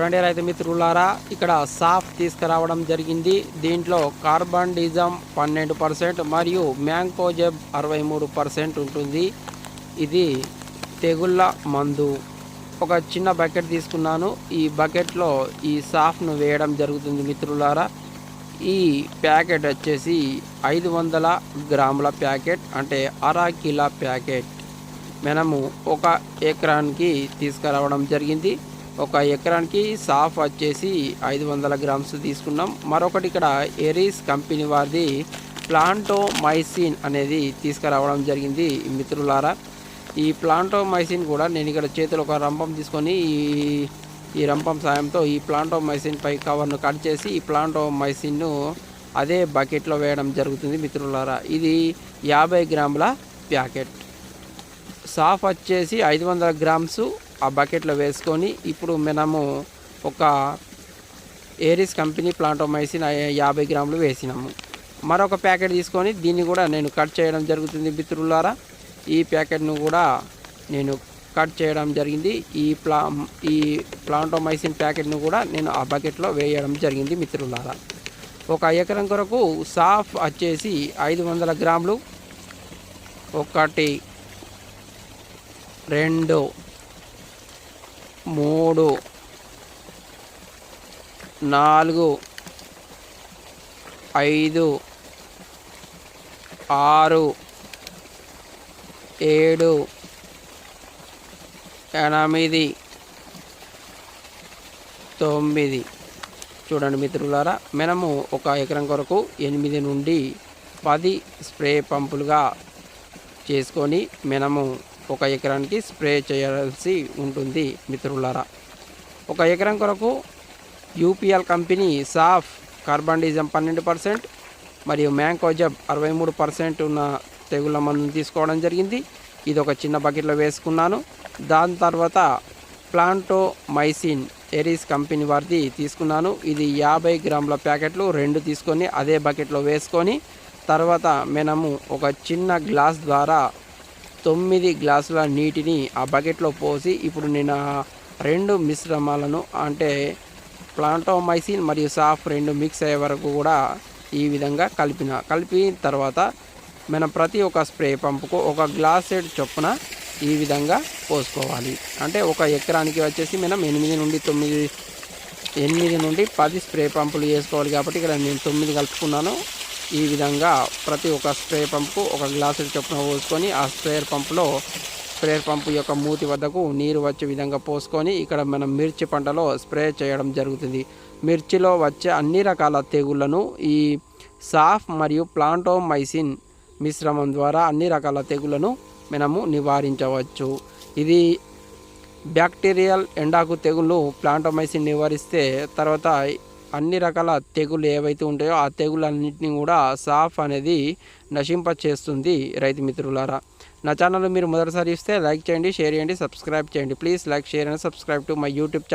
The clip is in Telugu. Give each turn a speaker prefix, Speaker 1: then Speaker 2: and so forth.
Speaker 1: చూడండి రైతు మిత్రులారా ఇక్కడ సాఫ్ తీసుకురావడం జరిగింది. దీంట్లో కార్బన్ డిజమ్ పన్నెండు పర్సెంట్ మరియు మ్యాంకోజెబ్ అరవై మూడు పర్సెంట్ ఉంటుంది. ఇది తెగుళ్ళ మందు. ఒక చిన్న బకెట్ తీసుకున్నాను. ఈ బకెట్లో ఈ సాఫ్ను వేయడం జరుగుతుంది మిత్రులారా. ఈ ప్యాకెట్ వచ్చేసి ఐదు వందల గ్రాముల ప్యాకెట్ అంటే అర కిలో ప్యాకెట్. మనము ఒక ఎకరానికి తీసుకురావడం జరిగింది. ఒక ఎకరానికి సాఫ్ వచ్చేసి ఐదు వందల గ్రామ్స్ తీసుకున్నాం. మరొకటి ఇక్కడ ఎరీస్ కంపెనీ వారిది ప్లాంటో మైసిన్ అనేది తీసుకురావడం జరిగింది మిత్రులారా. ఈ ప్లాంటోమైసిన్ కూడా నేను ఇక్కడ చేతిలో ఒక రంపం తీసుకొని ఈ ఈ రంపం సాయంతో ఈ ప్లాంటో పై కవర్ను కట్ చేసి ఈ ప్లాంటోమైసిన్ను అదే బకెట్లో వేయడం జరుగుతుంది మిత్రులారా. ఇది యాభై గ్రాముల ప్యాకెట్. సాఫ్ వచ్చేసి ఐదు వందల గ్రామ్స్ ఆ బకెట్లో వేసుకొని ఇప్పుడు మనము ఒక ఏరిస్ కంపెనీ ప్లాంటోమైసిన్ యాభై గ్రాములు వేసినాము. మరొక ప్యాకెట్ తీసుకొని దీన్ని కూడా నేను కట్ చేయడం జరుగుతుంది మిత్రులారా. ఈ ప్యాకెట్ను కూడా నేను కట్ చేయడం జరిగింది. ఈ ప్లా ఈ ప్లాంటోమైసిన్ ప్యాకెట్ను కూడా నేను ఆ బకెట్లో వేయడం జరిగింది మిత్రులారా. ఒక ఎకరం కొరకు సాఫ్ వచ్చేసి ఐదు వందల గ్రాములు. ఒకటి రెండు మూడు నాలుగు ఐదు ఆరు ఏడు ఎనిమిది తొమ్మిది. చూడండి మిత్రులారా మనము ఒక ఎకరం కొరకు ఎనిమిది నుండి పది స్ప్రే పంపులుగా చేసుకొని మనము ఒక ఎకరానికి స్ప్రే చేయాల్సి ఉంటుంది మిత్రులారా. ఒక ఎకరం కొరకు యూపీఎల్ కంపెనీ సాఫ్ కార్బన్ పన్నెండు పర్సెంట్ మరియు మ్యాంకోజబ్ అరవై మూడు పర్సెంట్ ఉన్న తెగుళ్ళ మందుని తీసుకోవడం జరిగింది. ఇది ఒక చిన్న బకెట్లో వేసుకున్నాను. దాని తర్వాత ప్లాంటో మైసిన్ ఎరీస్ కంపెనీ వారిది తీసుకున్నాను. ఇది యాభై గ్రాముల ప్యాకెట్లు రెండు తీసుకొని అదే బకెట్లో వేసుకొని తర్వాత మనము ఒక చిన్న గ్లాస్ ద్వారా తొమ్మిది గ్లాసుల నీటిని ఆ బకెట్లో పోసి ఇప్పుడు నేను ఆ రెండు మిశ్రమాలను అంటే ప్లాంటోమైసిన్ మరియు సాఫ్ రెండు మిక్స్ అయ్యే వరకు కూడా ఈ విధంగా కలిపిన. కలిపిన తర్వాత మనం ప్రతి ఒక్క స్ప్రే పంపుకు ఒక గ్లాస్ సెట్ చొప్పున ఈ విధంగా పోసుకోవాలి. అంటే ఒక ఎకరానికి వచ్చేసి మనం ఎనిమిది నుండి తొమ్మిది ఎనిమిది నుండి పది స్ప్రే పంపులు వేసుకోవాలి కాబట్టి ఇక్కడ నేను తొమ్మిది కలుపుకున్నాను. ఈ విధంగా ప్రతి ఒక్క స్ప్రే పంపు ఒక గ్లాసు చొప్పున పోసుకొని ఆ స్ప్రేయర్ పంపులో స్ప్రేయర్ పంపు యొక్క మూతి వద్దకు నీరు వచ్చే విధంగా పోసుకొని ఇక్కడ మనం మిర్చి పంటలో స్ప్రే చేయడం జరుగుతుంది. మిర్చిలో వచ్చే అన్ని రకాల తెగుళ్ళను ఈ సాఫ్ మరియు ప్లాంటోమైసిన్ మిశ్రమం ద్వారా అన్ని రకాల తెగుళ్ళను మనము నివారించవచ్చు. ఇది బ్యాక్టీరియల్ ఎండాకు తెగులు ప్లాంటోమైసిన్ నివారిస్తే తర్వాత అన్ని రకాల తెగులు ఏవైతే ఉంటాయో ఆ తెగులన్నింటినీ కూడా సాఫ్ అనేది నశింప చేస్తుంది రైతు మిత్రులారా. నా ఛానల్ మీరు మొదటిసారి ఇస్తే లైక్ చేయండి షేర్ చేయండి సబ్స్క్రైబ్ చేయండి. Please like share and subscribe to my YouTube channel